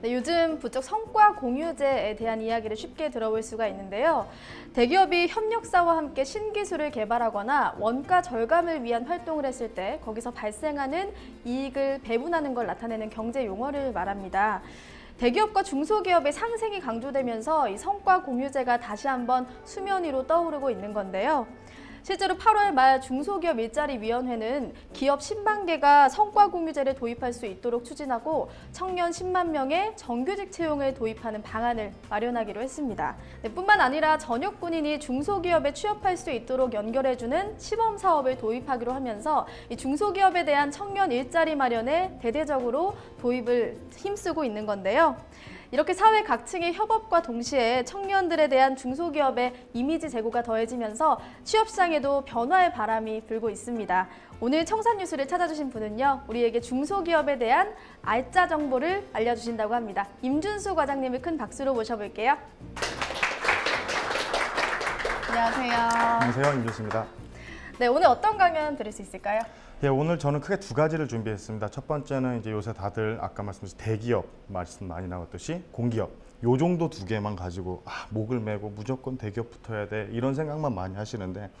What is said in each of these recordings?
네, 요즘 부쩍 성과 공유제에 대한 이야기를 쉽게 들어볼 수가 있는데요. 대기업이 협력사와 함께 신기술을 개발하거나 원가 절감을 위한 활동을 했을 때 거기서 발생하는 이익을 배분하는 걸 나타내는 경제 용어를 말합니다. 대기업과 중소기업의 상생이 강조되면서 이 성과 공유제가 다시 한번 수면 위로 떠오르고 있는 건데요. 실제로 8월 말 중소기업 일자리 위원회는 기업 10만 개가 성과 공유제를 도입할 수 있도록 추진하고 청년 10만 명의 정규직 채용을 도입하는 방안을 마련하기로 했습니다. 네, 뿐만 아니라 전역 군인이 중소기업에 취업할 수 있도록 연결해주는 시범 사업을 도입하기로 하면서 이 중소기업에 대한 청년 일자리 마련에 대대적으로 도입을 힘쓰고 있는 건데요. 이렇게 사회 각층의 협업과 동시에 청년들에 대한 중소기업의 이미지 제고가 더해지면서 취업시장에도 변화의 바람이 불고 있습니다. 오늘 청산뉴스를 찾아주신 분은요, 우리에게 중소기업에 대한 알짜 정보를 알려주신다고 합니다. 임준수 과장님을 큰 박수로 모셔볼게요. 안녕하세요. 안녕하세요 임준수입니다. 네, 오늘 어떤 강연 들을 수 있을까요? 예, 오늘 저는 크게 두 가지를 준비했습니다. 첫 번째는 이제 요새 다들 아까 말씀드린 대기업 말씀 많이 나왔듯이 공기업 요 정도 두 개만 가지고 아, 목을 메고 무조건 대기업 붙어야 돼 이런 생각만 많이 하시는데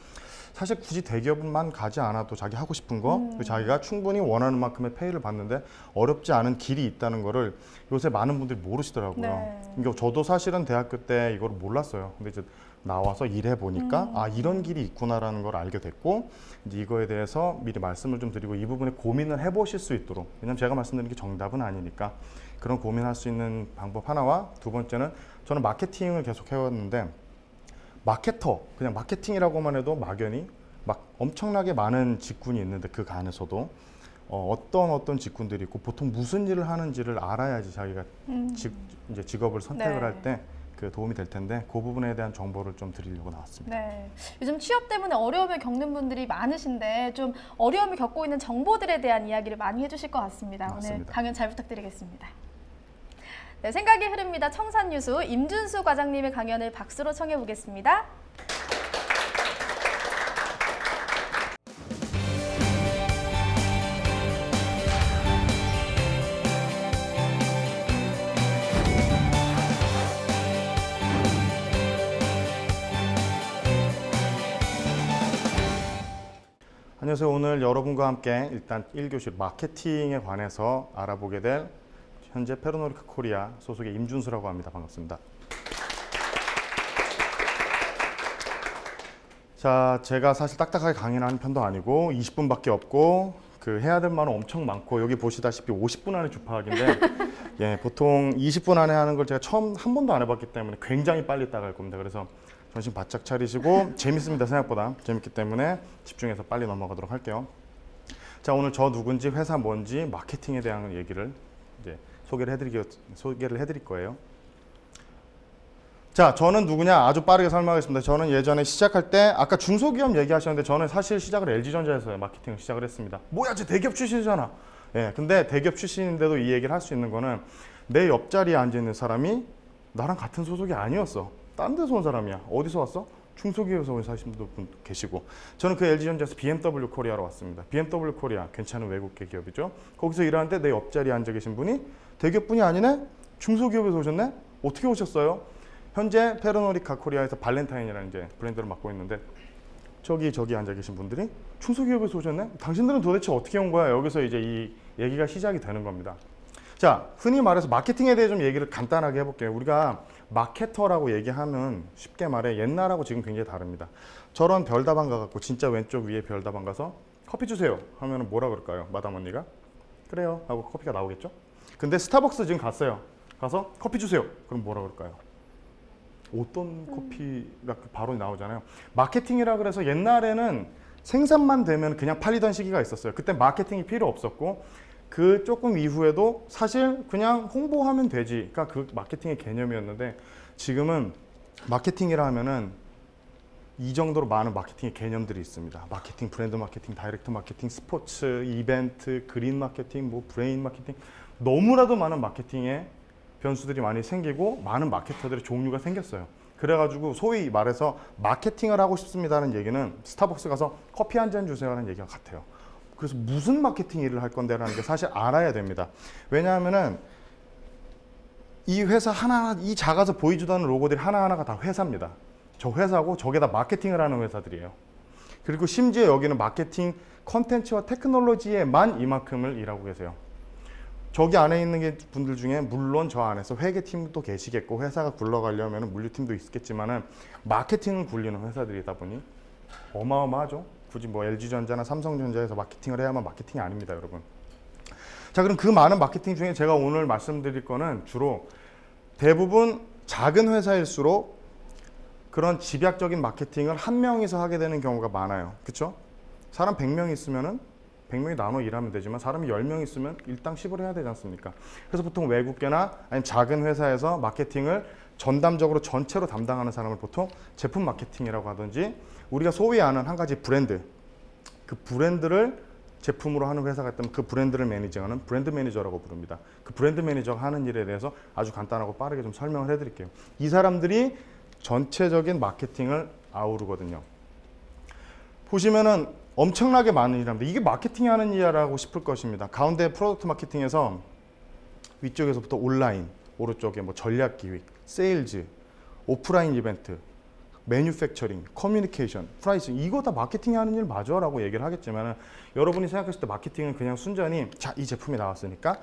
사실 굳이 대기업만 가지 않아도 자기 하고 싶은 거 그리고 자기가 충분히 원하는 만큼의 페이를 받는데 어렵지 않은 길이 있다는 거를 요새 많은 분들이 모르시더라고요. 네. 그러니까 저도 사실은 대학교 때 이걸 몰랐어요. 근데 이제 나와서 일해 보니까 아 이런 길이 있구나라는 걸 알게 됐고 이제 이거에 대해서 미리 말씀을 좀 드리고 이 부분에 고민을 해보실 수 있도록 왜냐면 제가 말씀드린 게 정답은 아니니까 그런 고민할 수 있는 방법 하나와 두 번째는 저는 마케팅을 계속 해왔는데 마케터 그냥 마케팅이라고만 해도 막연히 막 엄청나게 많은 직군이 있는데 그 안에서도 어, 어떤 어떤 직군들이 있고 보통 무슨 일을 하는지를 알아야지 자기가 직, 이제 직업을 선택을 네. 할때 그 도움이 될 텐데 그 부분에 대한 정보를 좀 드리려고 나왔습니다. 네. 요즘 취업 때문에 어려움을 겪는 분들이 많으신데 좀 어려움을 겪고 있는 정보들에 대한 이야기를 많이 해주실 것 같습니다. 오늘 맞습니다. 강연 잘 부탁드리겠습니다. 네, 생각이 흐릅니다. 청산유수 임준수 과장님의 강연을 박수로 청해 보겠습니다. 안녕하세요. 오늘 여러분과 함께 일단 1교시 마케팅에 관해서 알아보게 될 현재 페르노리크 코리아 소속의 임준수라고 합니다. 반갑습니다. 자, 제가 사실 딱딱하게 강연하는 편도 아니고 20분밖에 없고 그 해야 될 말은 엄청 많고 여기 보시다시피 50분 안에 주파학인데 예, 보통 20분 안에 하는 걸 제가 처음 한 번도 안 해봤기 때문에 굉장히 빨리 따갈 겁니다. 그래서 정신 바짝 차리시고 재밌습니다 생각보다 재밌기 때문에 집중해서 빨리 넘어가도록 할게요. 자 오늘 저 누군지 회사 뭔지 마케팅에 대한 얘기를 이제 소개를 해드리 소개를 해드릴 거예요. 자 저는 누구냐 아주 빠르게 설명하겠습니다. 저는 예전에 시작할 때 아까 중소기업 얘기하셨는데 저는 사실 시작을 LG전자에서 마케팅을 시작을 했습니다. 뭐야 저 대기업 출신이잖아. 예, 근데 대기업 출신인데도 이 얘기를 할 수 있는 거는 내 옆자리에 앉아 있는 사람이 나랑 같은 소속이 아니었어. 딴 데서 온 사람이야. 어디서 왔어? 중소기업에서 온 사신 분 계시고 저는 그 LG전자에서 BMW 코리아로 왔습니다. BMW 코리아 괜찮은 외국계 기업이죠. 거기서 일하는데 내 옆자리에 앉아 계신 분이 대기업 분이 아니네? 중소기업에서 오셨네? 어떻게 오셨어요? 현재 페르노리카 코리아에서 발렌타인이라는 이제 브랜드를 맡고 있는데 저기 저기 앉아 계신 분들이 중소기업에서 오셨네? 당신들은 도대체 어떻게 온 거야? 여기서 이제 이 얘기가 시작이 되는 겁니다. 자, 흔히 말해서 마케팅에 대해 좀 얘기를 간단하게 해볼게요. 우리가 마케터라고 얘기하면 쉽게 말해 옛날하고 지금 굉장히 다릅니다. 저런 별다방 가갖고 진짜 왼쪽 위에 별다방 가서 커피 주세요 하면 뭐라 그럴까요? 마담 언니가 그래요 하고 커피가 나오겠죠? 근데 스타벅스 지금 갔어요. 가서 커피 주세요. 그럼 뭐라 그럴까요? 어떤 커피가 바로 나오잖아요. 마케팅이라 그래서 옛날에는 생산만 되면 그냥 팔리던 시기가 있었어요. 그때 마케팅이 필요 없었고 그 조금 이후에도 사실 그냥 홍보하면 되지. 그러니까 그 마케팅의 개념이었는데 지금은 마케팅이라 하면은 이 정도로 많은 마케팅의 개념들이 있습니다. 마케팅, 브랜드 마케팅, 다이렉트 마케팅, 스포츠, 이벤트, 그린 마케팅, 뭐 브레인 마케팅 너무나도 많은 마케팅의 변수들이 많이 생기고 많은 마케터들의 종류가 생겼어요. 그래가지고 소위 말해서 마케팅을 하고 싶습니다는 얘기는 스타벅스 가서 커피 한 잔 주세요라는 얘기가 같아요. 그래서 무슨 마케팅 일을 할 건데라는 게 사실 알아야 됩니다. 왜냐하면은 이 회사 하나하나 이 작아서 보이지도 않는 로고들이 하나하나가 다 회사입니다. 저 회사고 저게 다 마케팅을 하는 회사들이에요. 그리고 심지어 여기는 마케팅 컨텐츠와 테크놀로지에만 이만큼을 일하고 계세요. 저기 안에 있는 게 분들 중에 물론 저 안에서 회계팀도 계시겠고 회사가 굴러가려면 물류팀도 있겠지만은 마케팅을 굴리는 회사들이다 보니 어마어마하죠. 굳이 뭐 LG전자나 삼성전자에서 마케팅을 해야만 마케팅이 아닙니다, 여러분. 자, 그럼 그 많은 마케팅 중에 제가 오늘 말씀드릴 거는 주로 대부분 작은 회사일수록 그런 집약적인 마케팅을 한 명이서 하게 되는 경우가 많아요. 그렇죠? 사람 100명 있으면은 100명이 나눠 일하면 되지만 사람이 10명 있으면 일당 10을 해야 되지 않습니까? 그래서 보통 외국계나 아니면 작은 회사에서 마케팅을 전담적으로 전체로 담당하는 사람을 보통 제품 마케팅이라고 하든지 우리가 소위 아는 한 가지 브랜드 그 브랜드를 제품으로 하는 회사가 있다면 그 브랜드를 매니징하는 브랜드 매니저라고 부릅니다. 그 브랜드 매니저가 하는 일에 대해서 아주 간단하고 빠르게 좀 설명을 해드릴게요. 이 사람들이 전체적인 마케팅을 아우르거든요. 보시면은 엄청나게 많은 일합니다. 이게 마케팅 하는 일이라고 싶을 것입니다. 가운데 프로덕트 마케팅에서 위쪽에서부터 온라인, 오른쪽에 뭐 전략 기획, 세일즈, 오프라인 이벤트, 매뉴팩처링, 커뮤니케이션, 프라이싱 이거 다 마케팅 하는 일 맞아 라고 얘기를 하겠지만 여러분이 생각하실 때 마케팅은 그냥 순전히 자 이 제품이 나왔으니까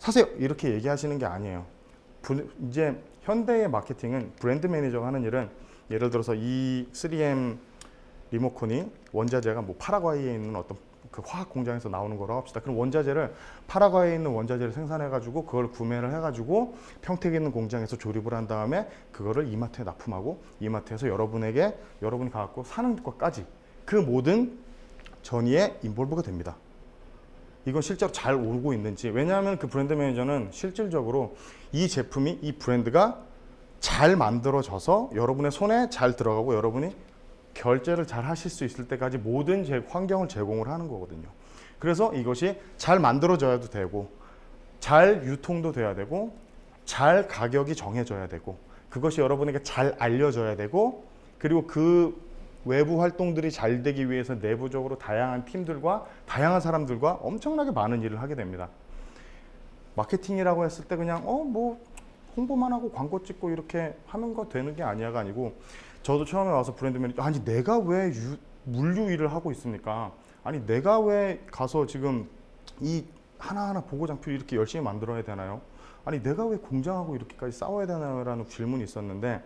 사세요 이렇게 얘기하시는 게 아니에요. 부- 이제 현대의 마케팅은 브랜드 매니저가 하는 일은 예를 들어서 이 3M 리모컨이 원자재가 뭐 파라과이에 있는 어떤 그 화학 공장에서 나오는 거라고 합시다. 그럼 원자재를 파라과이에 있는 원자재를 생산해 가지고 그걸 구매를 해 가지고 평택에 있는 공장에서 조립을 한 다음에 그거를 이마트에 납품하고 이마트에서 여러분에게 여러분이 갖고 사는 것까지 그 모든 전이에 인볼브가 됩니다. 이건 실제로 잘 오르고 있는지 왜냐하면 그 브랜드 매니저는 실질적으로 이 제품이 이 브랜드가 잘 만들어져서 여러분의 손에 잘 들어가고 여러분이 결제를 잘 하실 수 있을 때까지 모든 제 환경을 제공을 하는 거거든요. 그래서 이것이 잘 만들어져야도 되고 잘 유통도 돼야 되고 잘 가격이 정해져야 되고 그것이 여러분에게 잘 알려져야 되고 그리고 그 외부 활동들이 잘 되기 위해서 내부적으로 다양한 팀들과 다양한 사람들과 엄청나게 많은 일을 하게 됩니다. 마케팅이라고 했을 때 그냥 어 뭐 홍보만 하고 광고 찍고 이렇게 하는 거 되는 게 아니야가 아니고 저도 처음에 와서 브랜드 매니저 아니 내가 왜 유, 물류 일을 하고 있습니까? 아니 내가 왜 가서 지금 이 하나하나 보고장표 이렇게 열심히 만들어야 되나요? 아니 내가 왜 공장하고 이렇게까지 싸워야 되나요 라는 질문이 있었는데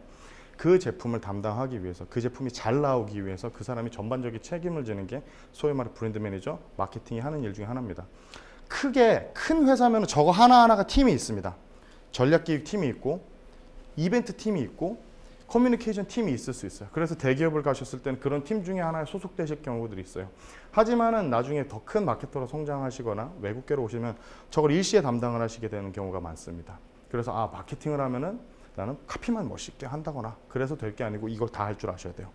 그 제품을 담당하기 위해서 그 제품이 잘 나오기 위해서 그 사람이 전반적인 책임을 지는 게 소위 말해 브랜드 매니저 마케팅이 하는 일 중에 하나입니다. 크게 큰 회사면 저거 하나하나가 팀이 있습니다. 전략기획 팀이 있고 이벤트 팀이 있고 커뮤니케이션 팀이 있을 수 있어요. 그래서 대기업을 가셨을 때는 그런 팀 중에 하나에 소속되실 경우들이 있어요. 하지만은 나중에 더 큰 마케터로 성장하시거나 외국계로 오시면 저걸 일시에 담당을 하시게 되는 경우가 많습니다. 그래서 아 마케팅을 하면은 나는 카피만 멋있게 한다거나 그래서 될 게 아니고 이걸 다 할 줄 아셔야 돼요.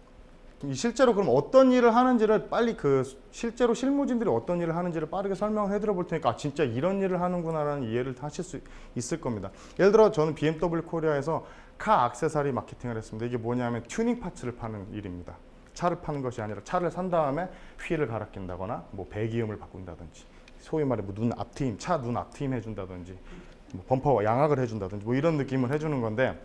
이 실제로 그럼 어떤 일을 하는지를 빨리 그 실제로 실무진들이 어떤 일을 하는지를 빠르게 설명을 해드려 볼 테니까 아, 진짜 이런 일을 하는구나라는 이해를 하실 수 있을 겁니다. 예를 들어 저는 BMW 코리아에서 카 액세서리 마케팅을 했습니다. 이게 뭐냐면 튜닝 파츠를 파는 일입니다. 차를 파는 것이 아니라 차를 산 다음에 휠을 갈아 낀다거나 뭐 배기음을 바꾼다든지 소위 말해 뭐 눈 앞트임, 차 눈 앞트임 해준다든지 뭐 범퍼 양악을 해준다든지 뭐 이런 느낌을 해주는 건데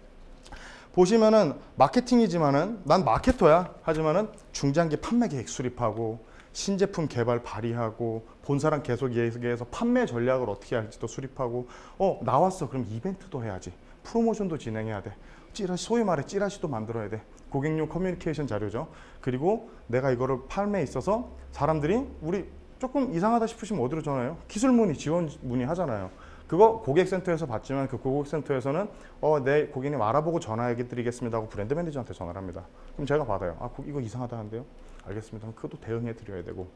보시면은 마케팅이지만은 난 마케터야 하지만은 중장기 판매 계획 수립하고 신제품 개발 발휘하고 본사랑 계속 얘기해서 판매 전략을 어떻게 할지도 수립하고 어 나왔어 그럼 이벤트도 해야지 프로모션도 진행해야 돼 찌라시 소위 말해 찌라시도 만들어야 돼 고객용 커뮤니케이션 자료죠 그리고 내가 이거를 판매에 있어서 사람들이 우리 조금 이상하다 싶으시면 어디로 전화해요 기술 문의 지원 문의 하잖아요 그거 고객센터에서 받지만 그 고객센터에서는 어, 네 고객님 알아보고 전화해 드리겠습니다 하고 브랜드 매니저한테 전화를 합니다. 그럼 제가 받아요. 아, 고- 이거 이상하다 는데요? 알겠습니다. 그럼 그것도 대응해 드려야 되고.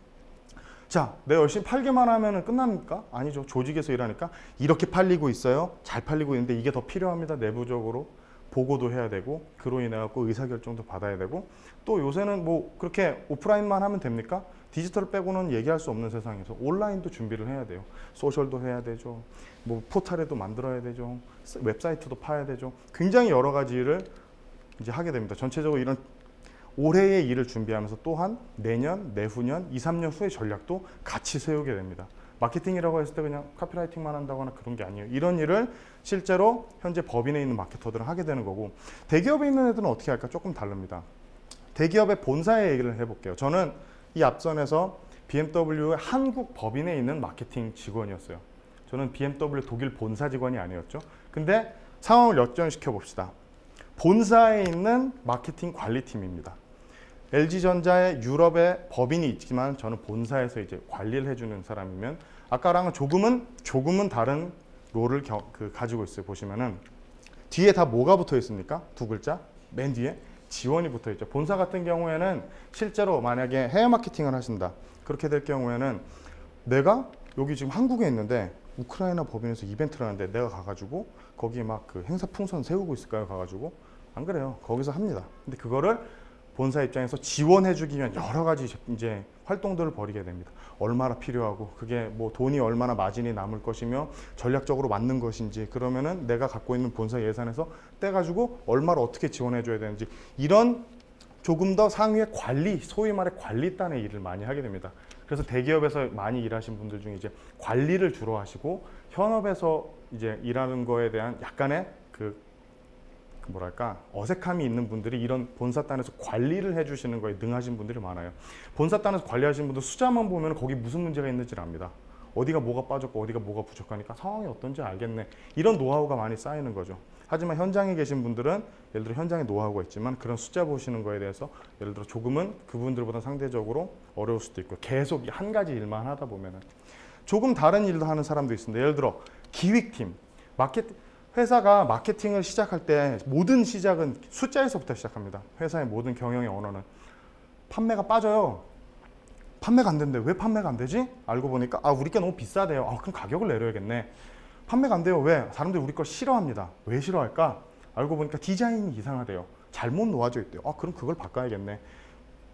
자, 내가 열심히 팔기만 하면 끝납니까? 아니죠. 조직에서 일하니까 이렇게 팔리고 있어요. 잘 팔리고 있는데 이게 더 필요합니다. 내부적으로 보고도 해야 되고 그로 인해 갖고 의사결정도 받아야 되고 또 요새는 뭐 그렇게 오프라인만 하면 됩니까? 디지털 빼고는 얘기할 수 없는 세상에서 온라인도 준비를 해야 돼요. 소셜도 해야 되죠. 뭐 포탈에도 만들어야 되죠. 스- 웹사이트도 파야 되죠. 굉장히 여러 가지 일을 이제 하게 됩니다. 전체적으로 이런 올해의 일을 준비하면서 또한 내년, 내후년, 2, 3년 후의 전략도 같이 세우게 됩니다. 마케팅이라고 했을 때 그냥 카피라이팅만 한다거나 그런 게 아니에요. 이런 일을 실제로 현재 법인에 있는 마케터들은 하게 되는 거고 대기업에 있는 애들은 어떻게 할까 조금 다릅니다. 대기업의 본사의 얘기를 해볼게요. 저는 이 앞선에서 BMW의 한국 법인에 있는 마케팅 직원이었어요. 저는 BMW 독일 본사 직원이 아니었죠. 근데 상황을 역전시켜 봅시다. 본사에 있는 마케팅 관리팀입니다. LG전자의 유럽의 법인이 있지만 저는 본사에서 이제 관리를 해주는 사람이면 아까랑은 조금은 조금은 다른 롤을 겨, 그 가지고 있어요. 보시면은 뒤에 다 뭐가 붙어 있습니까? 두 글자 맨 뒤에 지원이 붙어 있죠. 본사 같은 경우에는 실제로 만약에 해외 마케팅을 하신다 그렇게 될 경우에는 내가 여기 지금 한국에 있는데 우크라이나 법인에서 이벤트를 하는데 내가 가가지고 거기 막 그 행사 풍선 세우고 있을까요? 가가지고 안 그래요. 거기서 합니다. 근데 그거를 본사 입장에서 지원해주기 위한 여러 가지 이제 활동들을 벌이게 됩니다. 얼마나 필요하고 그게 뭐 돈이 얼마나 마진이 남을 것이며 전략적으로 맞는 것인지 그러면은 내가 갖고 있는 본사 예산에서 떼가지고 얼마를 어떻게 지원해줘야 되는지 이런 조금 더 상위의 관리, 소위 말해 관리단의 일을 많이 하게 됩니다. 그래서 대기업에서 많이 일하신 분들 중에 이제 관리를 주로 하시고 현업에서 이제 일하는 거에 대한 약간의 그, 그 뭐랄까 어색함이 있는 분들이 이런 본사단에서 관리를 해주시는 거에 능하신 분들이 많아요. 본사단에서 관리하시는 분들 숫자만 보면 거기 무슨 문제가 있는지를 압니다. 어디가 뭐가 빠졌고 어디가 뭐가 부족하니까 상황이 어떤지 알겠네. 이런 노하우가 많이 쌓이는 거죠. 하지만 현장에 계신 분들은 예를 들어 현장에 노하우가 있지만 그런 숫자 보시는 거에 대해서 예를 들어 조금은 그분들보다 상대적으로 어려울 수도 있고 계속 이한 가지 일만 하다 보면은 조금 다른 일도 하는 사람도 있습니다. 예를 들어 기획팀, 마케 회사가 마케팅을 시작할 때 모든 시작은 숫자에서부터 시작합니다. 회사의 모든 경영의 언어는 판매가 빠져요. 판매가 안 된대. 왜 판매가 안 되지? 알고 보니까 아 우리 게 너무 비싸대요. 아 그럼 가격을 내려야겠네. 판매가 안 돼요. 왜? 사람들이 우리 걸 싫어합니다. 왜 싫어할까? 알고 보니까 디자인이 이상하대요. 잘못 놓아져 있대요. 아 그럼 그걸 바꿔야겠네.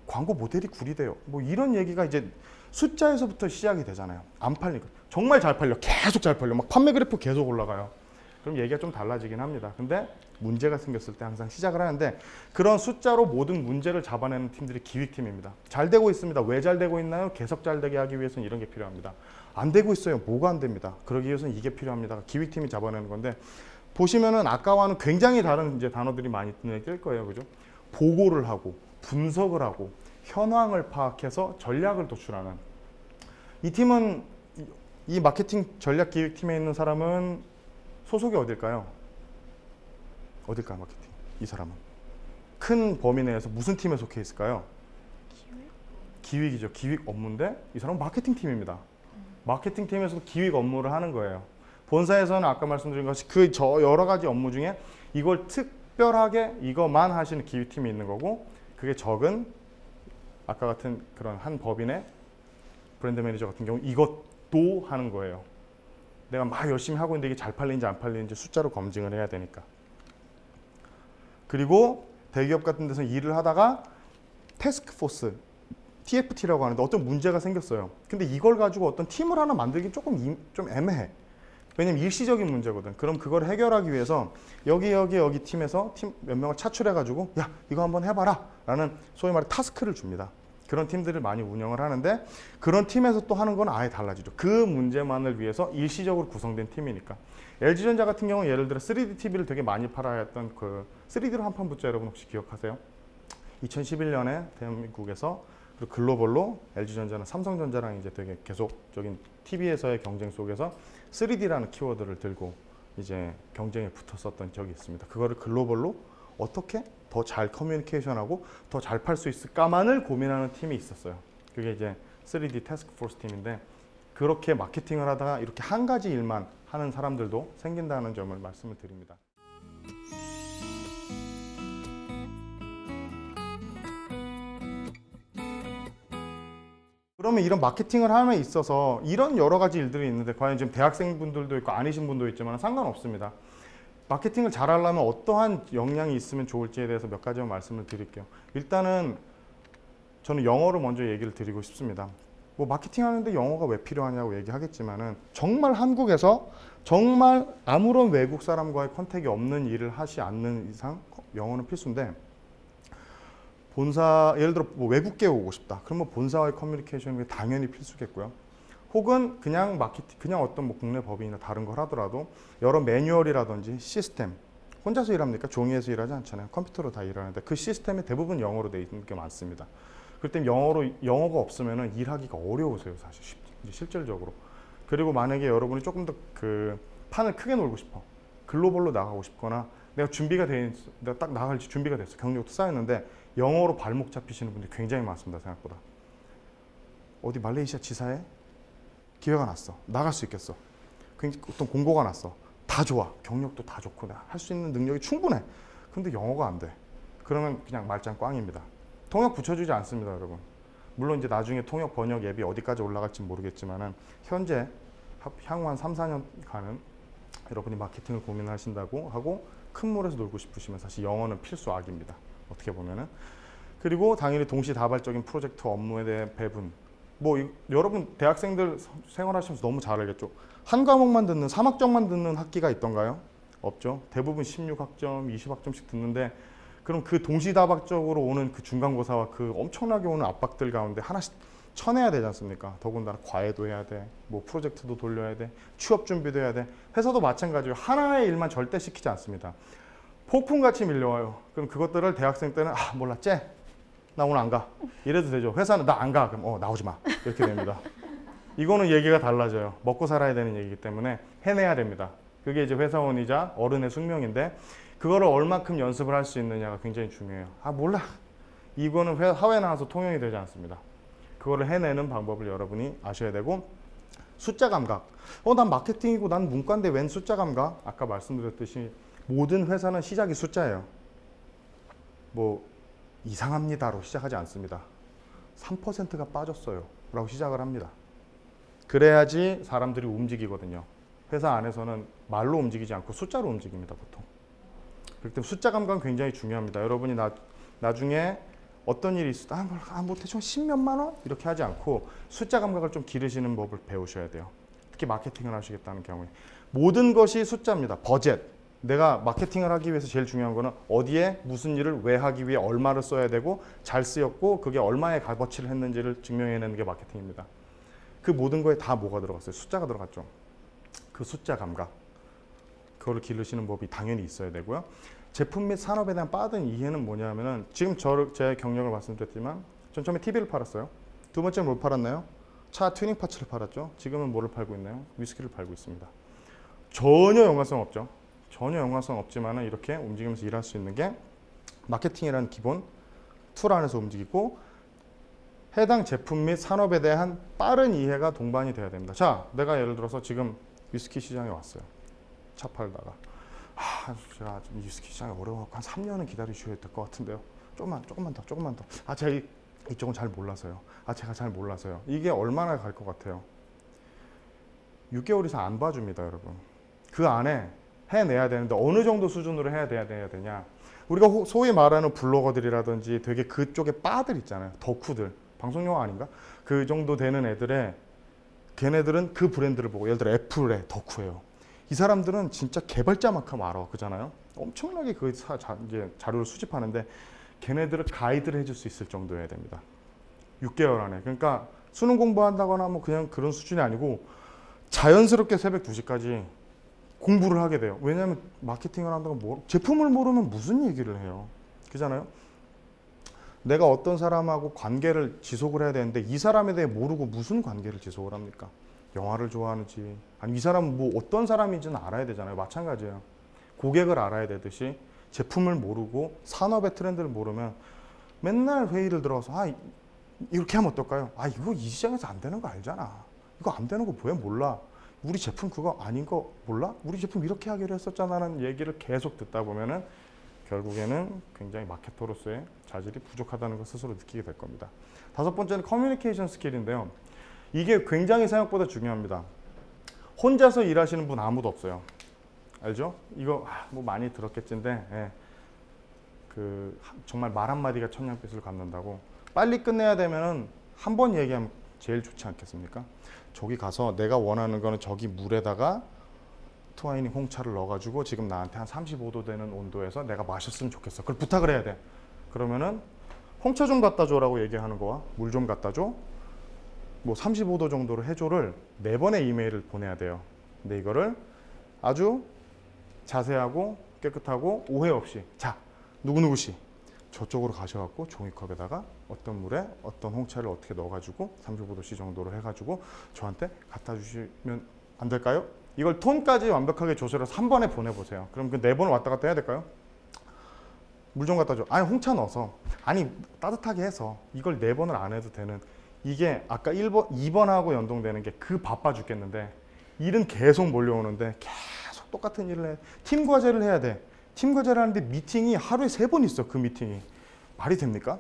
광고 모델이 구리대요. 뭐 이런 얘기가 이제 숫자에서부터 시작이 되잖아요. 안 팔리고 정말 잘 팔려. 계속 잘 팔려. 막 판매 그래프 계속 올라가요. 그럼 얘기가 좀 달라지긴 합니다. 근데 문제가 생겼을 때 항상 시작을 하는데 그런 숫자로 모든 문제를 잡아내는 팀들이 기획팀입니다. 잘 되고 있습니다. 왜 잘 되고 있나요? 계속 잘 되게 하기 위해서는 이런 게 필요합니다. 안 되고 있어요. 뭐가 안 됩니다. 그러기 위해서는 이게 필요합니다. 기획팀이 잡아내는 건데 보시면은 아까와는 굉장히 다른 이제 단어들이 많이 눈에 띌 거예요. 그죠? 보고를 하고 분석을 하고 현황을 파악해서 전략을 도출하는 이 팀은 이- 이 마케팅 전략 기획팀에 있는 사람은 소속이 어딜까요? 어딜까요, 마케팅? 이 사람은 큰 범위 내에서 무슨 팀에 속해 있을까요? 기획 이죠. 기획 업무인데 이 사람은 마케팅 팀입니다. 마케팅 팀에서도 기획 업무를 하는 거예요. 본사에서는 아까 말씀드린 것이 그 저 여러 가지 업무 중에 이걸 특별하게 이것만 하시는 기획팀이 있는 거고 그게 적은 아까 같은 그런 한 법인의 브랜드 매니저 같은 경우 이것도 하는 거예요. 내가 막 열심히 하고 있는데 이게 잘 팔리는지 안 팔리는지 숫자로 검증을 해야 되니까. 그리고 대기업 같은 데서 일을 하다가 태스크포스 TFT라고 하는데 어떤 문제가 생겼어요. 근데 이걸 가지고 어떤 팀을 하나 만들기 조금 임- 좀 애매해. 왜냐면 일시적인 문제거든. 그럼 그걸 해결하기 위해서 여기 여기 여기 팀에서 팀 몇 명을 차출해 가지고 야 이거 한번 해봐라 라는 소위 말해 타스크를 줍니다. 그런 팀들을 많이 운영을 하는데 그런 팀에서 또 하는 건 아예 달라지죠. 그 문제만을 위해서 일시적으로 구성된 팀이니까. LG전자 같은 경우 예를 들어 3D TV를 되게 많이 팔아야 했던 그 3D로 한판 붙자 여러분 혹시 기억하세요? 2011년에 대한민국에서 그리고 글로벌로 LG전자는 삼성전자랑 이제 되게 계속적인 TV에서의 경쟁 속에서 3D라는 키워드를 들고 이제 경쟁에 붙었었던 적이 있습니다. 그거를 글로벌로 어떻게 더 잘 커뮤니케이션하고 더 잘 팔 수 있을까만을 고민하는 팀이 있었어요. 그게 이제 3D 태스크포스 팀인데 그렇게 마케팅을 하다가 이렇게 한 가지 일만 하는 사람들도 생긴다는 점을 말씀을 드립니다. 그러면 이런 마케팅을 함에 있어서 이런 여러 가지 일들이 있는데 과연 지금 대학생분들도 있고 아니신 분도 있지만 상관없습니다. 마케팅을 잘 하려면 어떠한 역량이 있으면 좋을지에 대해서 몇 가지만 말씀을 드릴게요. 일단은 저는 영어로 먼저 얘기를 드리고 싶습니다. 뭐 마케팅 하는데 영어가 왜 필요하냐고 얘기하겠지만은 정말 한국에서 정말 아무런 외국 사람과의 컨택이 없는 일을 하지 않는 이상 영어는 필수인데 본사 예를 들어 뭐 외국계 오고 싶다. 그러면 본사와의 커뮤니케이션이 당연히 필수겠고요. 혹은 그냥 마케팅 그냥 어떤 뭐 국내 법인이나 다른 걸 하더라도 여러 매뉴얼이라든지 시스템 혼자서 일합니까? 종이에서 일하지 않잖아요. 컴퓨터로 다 일하는데 그 시스템이 대부분 영어로 돼 있는 게 많습니다. 그럴 때 영어로 영어가 없으면은 일하기가 어려우세요, 사실 실- 이제 실질적으로. 그리고 만약에 여러분이 조금 더 그 판을 크게 놀고 싶어. 글로벌로 나가고 싶거나 내가 준비가 돼 있, 내가 딱 나갈 준비가 됐어. 경력도 쌓였는데 영어로 발목 잡히시는 분들이 굉장히 많습니다, 생각보다. 어디 말레이시아 지사에 기회가 났어. 나갈 수 있겠어. 어떤 공고가 났어. 다 좋아. 경력도 다 좋고 나 할 수 있는 능력이 충분해. 근데 영어가 안 돼. 그러면 그냥 말짱 꽝입니다. 통역 붙여주지 않습니다, 여러분. 물론 이제 나중에 통역 번역 앱이 어디까지 올라갈지 모르겠지만은 현재 합- 향후 한 3, 4년 가는 여러분이 마케팅을 고민하신다고 하고 큰 물에서 놀고 싶으시면 사실 영어는 필수 악입니다. 어떻게 보면은 그리고 당연히 동시다발적인 프로젝트 업무에 대해 배분. 뭐 이- 여러분 대학생들 서- 생활하시면서 너무 잘 알겠죠. 한 과목만 듣는 3학점만 듣는 학기가 있던가요? 없죠. 대부분 16학점, 20학점씩 듣는데 그럼 그 동시다발적으로 오는 그 중간고사와 그 엄청나게 오는 압박들 가운데 하나씩 쳐내야 되지 않습니까? 더군다나 과외도 해야 돼, 뭐 프로젝트도 돌려야 돼, 취업 준비도 해야 돼. 회사도 마찬가지로 하나의 일만 절대 시키지 않습니다. 폭풍같이 밀려와요. 그럼 그것들을 대학생 때는 아 몰라 쟤, 나 오늘 안 가. 이래도 되죠. 회사는 나 안 가. 그럼 어 나오지 마. 이렇게 됩니다. 이거는 얘기가 달라져요. 먹고 살아야 되는 얘기이기 때문에 해내야 됩니다. 그게 이제 회사원이자 어른의 숙명인데 그거를 얼마큼 연습을 할 수 있느냐가 굉장히 중요해요. 아 몰라. 이거는 회, 사회 나와서 통용이 되지 않습니다. 그거를 해내는 방법을 여러분이 아셔야 되고 숫자 감각. 어, 난 마케팅이고 난 문과인데 웬 숫자 감각? 아까 말씀드렸듯이 모든 회사는 시작이 숫자예요. 뭐 이상합니다로 시작하지 않습니다. 3%가 빠졌어요. 라고 시작을 합니다. 그래야지 사람들이 움직이거든요. 회사 안에서는 말로 움직이지 않고 숫자로 움직입니다, 보통. 그렇기 때문에 숫자 감각은 굉장히 중요합니다. 여러분이 나, 나중에 어떤 일이 있어, 아, 뭐, 아, 뭐 대충 10몇만 원? 이렇게 하지 않고 숫자 감각을 좀 기르시는 법을 배우셔야 돼요. 특히 마케팅을 하시겠다는 경우에. 모든 것이 숫자입니다. 버젯. 내가 마케팅을 하기 위해서 제일 중요한 거는 어디에 무슨 일을 왜 하기 위해 얼마를 써야 되고 잘 쓰였고 그게 얼마의 값어치를 했는지를 증명해내는 게 마케팅입니다. 그 모든 거에 다 뭐가 들어갔어요? 숫자가 들어갔죠. 그 숫자 감각. 그거를 기르시는 법이 당연히 있어야 되고요. 제품 및 산업에 대한 빠른 이해는 뭐냐면은 지금 저를 제 경력을 말씀드렸지만 전 처음에 TV를 팔았어요. 두 번째 뭘 팔았나요? 차 튜닝 파츠를 팔았죠. 지금은 뭐를 팔고 있나요? 위스키를 팔고 있습니다. 전혀 연관성 없죠. 전혀 연관성 없지만은 이렇게 움직이면서 일할 수 있는 게 마케팅이라는 기본 툴 안에서 움직이고 해당 제품 및 산업에 대한 빠른 이해가 동반이 돼야 됩니다. 자, 내가 예를 들어서 지금 위스키 시장에 왔어요. 차 팔다가 아, 제가 좀 위스키 시장이 어려워갖고 한 3년은 기다리셔야 될 것 같은데요. 조금만, 조금만 더, 조금만 더. 아, 제가 이, 이쪽은 잘 몰라서요. 아, 제가 잘 몰라서요. 이게 얼마나 갈 것 같아요? 6개월 이상 안 봐줍니다, 여러분. 그 안에 해내야 되는데 어느 정도 수준으로 해야 돼야 되냐? 우리가 호- 소위 말하는 블로거들이라든지 되게 그쪽에 빠들 있잖아요. 덕후들. 방송용어 아닌가? 그 정도 되는 애들의 걔네들은 그 브랜드를 보고 예를 들어 애플의 덕후예요. 이 사람들은 진짜 개발자만큼 알아. 그잖아요. 엄청나게 그 사, 자, 이제 자료를 수집하는데 걔네들을 가이드를 해줄 수 있을 정도여야 됩니다. 6개월 안에. 그러니까 수능 공부한다거나 뭐 그냥 그런 수준이 아니고 자연스럽게 새벽 2시까지 공부를 하게 돼요. 왜냐하면 마케팅을 한다고 뭐, 제품을 모르면 무슨 얘기를 해요. 그잖아요. 내가 어떤 사람하고 관계를 지속을 해야 되는데 이 사람에 대해 모르고 무슨 관계를 지속을 합니까? 영화를 좋아하는지 아니 이 사람은 뭐 어떤 사람인지는 알아야 되잖아요. 마찬가지예요. 고객을 알아야 되듯이 제품을 모르고 산업의 트렌드를 모르면 맨날 회의를 들어서 아 이- 이렇게 하면 어떨까요? 아 이거 이 시장에서 안 되는 거 알잖아. 이거 안 되는 거 왜 몰라? 우리 제품 그거 아닌 거 몰라? 우리 제품 이렇게 하기로 했었잖아 라는 얘기를 계속 듣다 보면은 결국에는 굉장히 마케터로서의 자질이 부족하다는 걸 스스로 느끼게 될 겁니다. 다섯 번째는 커뮤니케이션 스킬인데요. 이게 굉장히 생각보다 중요합니다. 혼자서 일하시는 분 아무도 없어요. 알죠? 이거 아, 뭐 많이 들었겠지인데 예. 그 하- 정말 말 한마디가 천냥빚을 갚는다고 빨리 끝내야 되면 은 한 번 얘기하면 제일 좋지 않겠습니까? 저기 가서 내가 원하는 거는 저기 물에다가 트와이닝 홍차를 넣어가지고 지금 나한테 한 35도 되는 온도에서 내가 마셨으면 좋겠어. 그걸 부탁을 해야 돼. 그러면은 홍차 좀 갖다 줘라고 얘기하는 거와 물 좀 갖다 줘. 뭐 35도 정도로 해줘를 네 번의 이메일을 보내야 돼요. 근데 이거를 아주 자세하고 깨끗하고 오해 없이 자 누구누구 씨 저쪽으로 가셔갖고 종이컵에다가 어떤 물에 어떤 홍차를 어떻게 넣어가지고 35도씨 정도로 해가지고 저한테 갖다 주시면 안 될까요? 이걸 톤까지 완벽하게 조절해서 한 번에 보내보세요. 그럼 그 네 번 왔다 갔다 해야 될까요? 물 좀 갖다 줘. 아니 홍차 넣어서 아니 따뜻하게 해서 이걸 네 번을 안 해도 되는 이게 아까 1번, 2번하고 연동되는 게 그 바빠 죽겠는데 일은 계속 몰려오는데 계속 똑같은 일을 해. 팀 과제를 해야 돼. 팀 과제를 하는데 미팅이 하루에 세 번 있어. 그 미팅이. 말이 됩니까?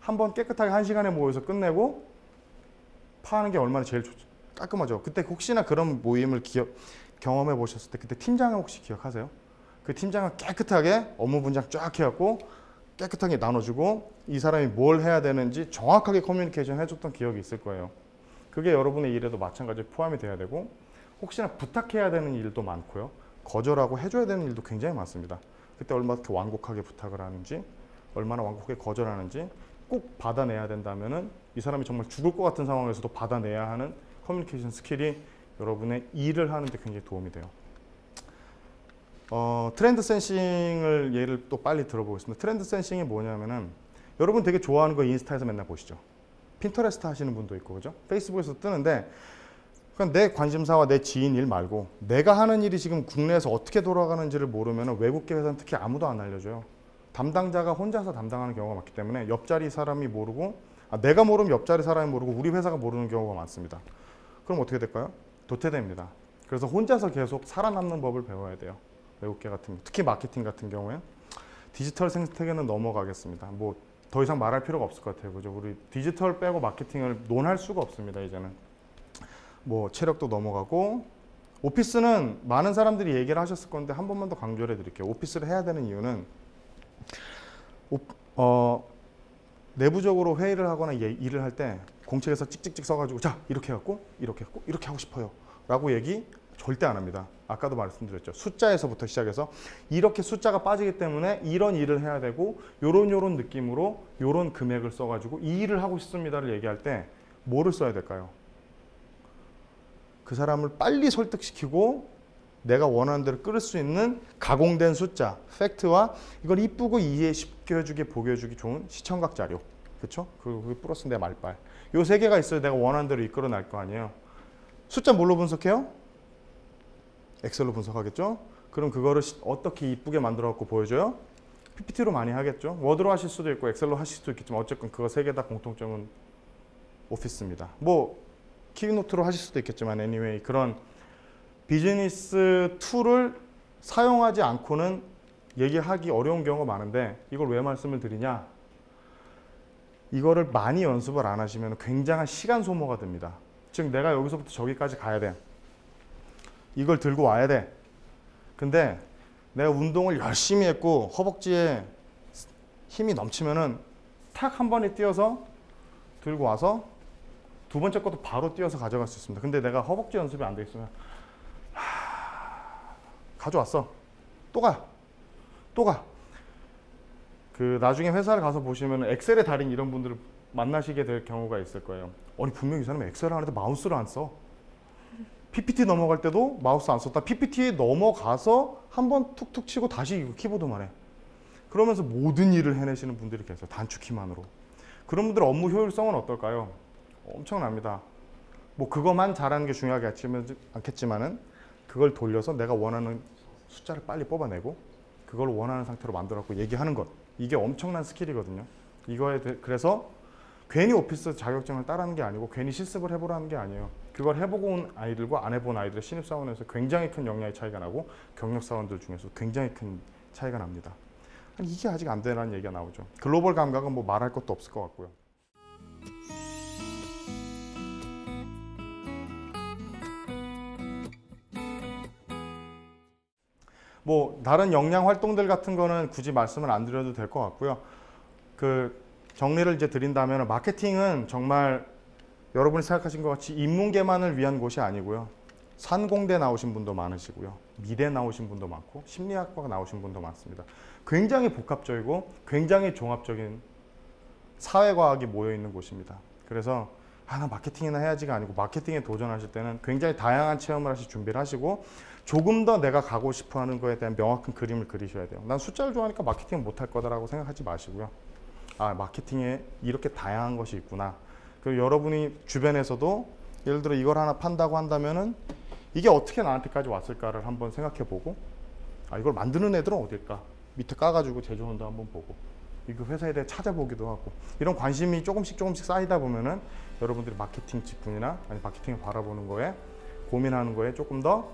한 번 깨끗하게 한 시간에 모여서 끝내고 파는 게 얼마나 제일 좋, 깔끔하죠. 그때 혹시나 그런 모임을 기억, 경험해 보셨을 때 그때 팀장을 혹시 기억하세요? 그 팀장은 깨끗하게 업무 분장 쫙 해갖고 깨끗하게 나눠주고 이 사람이 뭘 해야 되는지 정확하게 커뮤니케이션 해줬던 기억이 있을 거예요. 그게 여러분의 일에도 마찬가지로 포함이 돼야 되고 혹시나 부탁해야 되는 일도 많고요. 거절하고 해줘야 되는 일도 굉장히 많습니다. 그때 얼마나 완곡하게 부탁을 하는지 얼마나 완곡하게 거절하는지 꼭 받아내야 된다면은 이 사람이 정말 죽을 것 같은 상황에서도 받아내야 하는 커뮤니케이션 스킬이 여러분의 일을 하는데 굉장히 도움이 돼요. 어, 트렌드 센싱을 예를 또 빨리 들어보겠습니다. 트렌드 센싱이 뭐냐면은 여러분 되게 좋아하는 거 인스타에서 맨날 보시죠. 핀터레스트 하시는 분도 있고 그죠? 페이스북에서 뜨는데 그냥 내 관심사와 내 지인 일 말고 내가 하는 일이 지금 국내에서 어떻게 돌아가는지를 모르면 외국계 회사는 특히 아무도 안 알려줘요. 담당자가 혼자서 담당하는 경우가 많기 때문에 옆자리 사람이 모르고 아, 내가 모르면 옆자리 사람이 모르고 우리 회사가 모르는 경우가 많습니다. 그럼 어떻게 될까요? 도태됩니다. 그래서 혼자서 계속 살아남는 법을 배워야 돼요. 외국계 같은 특히 마케팅 같은 경우에 디지털 생태계는 넘어가겠습니다. 뭐 더 이상 말할 필요가 없을 것 같아요. 그죠? 우리 디지털 빼고 마케팅을 논할 수가 없습니다. 이제는 뭐 체력도 넘어가고 오피스는 많은 사람들이 얘기를 하셨을 건데 한 번만 더 강조를 해드릴게요. 오피스를 해야 되는 이유는 오, 어, 내부적으로 회의를 하거나 예- 일을 할 때 공책에서 찍찍찍 써가지고 자 이렇게 해갖고 이렇게 해갖고 이렇게 하고 싶어요 라고 얘기 절대 안 합니다 아까도 말씀드렸죠 숫자에서부터 시작해서 이렇게 숫자가 빠지기 때문에 이런 일을 해야 되고 요런 요런 느낌으로 요런 금액을 써가지고 이 일을 하고 싶습니다를 얘기할 때 뭐를 써야 될까요? 그 사람을 빨리 설득시키고 내가 원하는 대로 끌을 수 있는 가공된 숫자, 팩트와 이걸 이쁘고 이해 쉽게 해주기, 보게 해주기 좋은 시청각 자료. 그렇죠? 그리고 플러스 내 말빨. 요 세 개가 있어야 내가 원하는 대로 이끌어 날거 아니에요. 숫자 뭘로 분석해요? 엑셀로 분석하겠죠? 그럼 그거를 시- 어떻게 이쁘게 만들어 갖고 보여줘요? PPT로 많이 하겠죠? 워드로 하실 수도 있고 엑셀로 하실 수도 있겠지만 어쨌건 그거 세 개 다 공통점은 오피스입니다. 뭐 키노트로 하실 수도 있겠지만 anyway 그런 비즈니스 툴을 사용하지 않고는 얘기하기 어려운 경우가 많은데 이걸 왜 말씀을 드리냐? 이거를 많이 연습을 안 하시면 굉장한 시간 소모가 됩니다. 즉 내가 여기서부터 저기까지 가야 돼. 이걸 들고 와야 돼. 근데 내가 운동을 열심히 했고 허벅지에 힘이 넘치면은 탁 한 번에 뛰어서 들고 와서 두 번째 것도 바로 뛰어서 가져갈 수 있습니다. 근데 내가 허벅지 연습이 안 돼 있으면 가져왔어. 또 가. 또 가. 그 나중에 회사를 가서 보시면 엑셀의 달인 이런 분들을 만나시게 될 경우가 있을 거예요. 아니 분명 히 이 사람이 엑셀 하는데 마우스를 안 써. PPT 넘어갈 때도 마우스 안 썼다. PPT에 넘어가서 한 번 툭툭 치고 다시 키보드만 해. 그러면서 모든 일을 해내시는 분들이 계세요. 단축키만으로. 그런 분들 업무 효율성은 어떨까요? 엄청납니다. 뭐 그것만 잘하는 게 중요하지 않겠지만은 그걸 돌려서 내가 원하는 숫자를 빨리 뽑아내고 그걸 원하는 상태로 만들었고 얘기하는 것 이게 엄청난 스킬이거든요. 이거에 대, 그래서 괜히 오피스 자격증을 따라하는 게 아니고 괜히 실습을 해보라는 게 아니에요. 그걸 해보고 온 아이들과 안 해본 아이들의 신입사원에서 굉장히 큰 역량의 차이가 나고 경력사원들 중에서 굉장히 큰 차이가 납니다. 이게 아직 안 되라는 얘기가 나오죠. 글로벌 감각은 뭐 말할 것도 없을 것 같고요. 뭐 다른 역량 활동들 같은 거는 굳이 말씀을 안 드려도 될 것 같고요. 그 정리를 이제 드린다면 마케팅은 정말 여러분이 생각하신 것 같이 인문계만을 위한 곳이 아니고요. 산공대 나오신 분도 많으시고요. 미대 나오신 분도 많고 심리학과 나오신 분도 많습니다. 굉장히 복합적이고 굉장히 종합적인 사회과학이 모여 있는 곳입니다. 그래서 아, 나 마케팅이나 해야지가 아니고 마케팅에 도전하실 때는 굉장히 다양한 체험을 하실 준비를 하시고 조금 더 내가 가고 싶어 하는 거에 대한 명확한 그림을 그리셔야 돼요. 난 숫자를 좋아하니까 마케팅은 못할 거다라고 생각하지 마시고요. 아, 마케팅에 이렇게 다양한 것이 있구나. 그리고 여러분이 주변에서도 예를 들어 이걸 하나 판다고 한다면은 이게 어떻게 나한테까지 왔을까를 한번 생각해 보고 아, 이걸 만드는 애들은 어딜까? 밑에 까가지고 제조원도 한번 보고 이거 회사에 대해 찾아보기도 하고 이런 관심이 조금씩 조금씩 쌓이다 보면은 여러분들이 마케팅 직군이나 아니 마케팅을 바라보는 거에 고민하는 거에 조금 더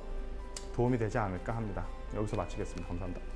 도움이 되지 않을까 합니다. 여기서 마치겠습니다. 감사합니다.